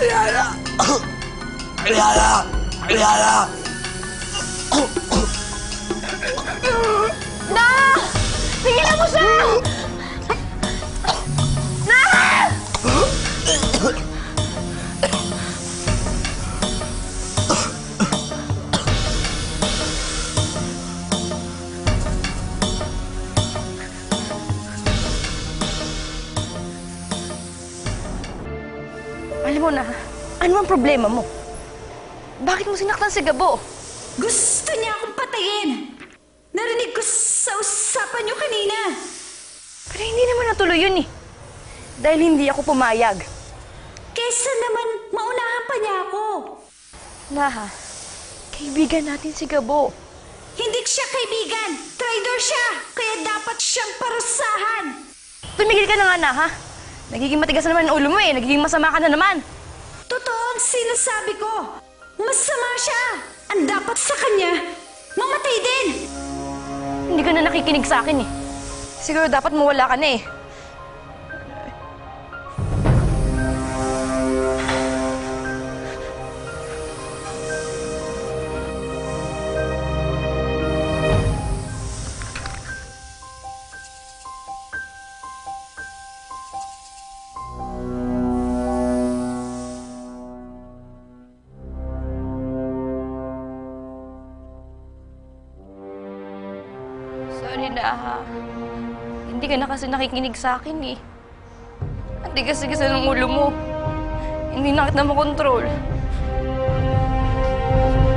Liana! Liana! Liana! Alam mo na, ano ang problema mo? Bakit mo sinaktan si Gabo? Gusto niya akong patayin! Narinig ko sa usapan niyo kanina! Pero hindi naman natuloy yun eh. Dahil hindi ako pumayag. Kesa naman maunahan pa niya ako! Naha, kaibigan natin si Gabo. Hindi siya kaibigan! Traitor siya! Kaya dapat siyang parusahan! Tumigil ka na nga na, ha? Nagiging matigas na naman ang ulo mo eh. Nagiging masama ka na naman. Totoo ang sinasabi ko! Masama siya! Ang dapat sa kanya, mamatay din! Hindi ka na nakikinig sa akin eh. Siguro dapat mawala ka na eh. Sorry, Daha. Hindi ka na kasi nakikinig sa akin eh. Hindi kasi kasi ng ulo mo. Hindi na kita makontrol. Thank you.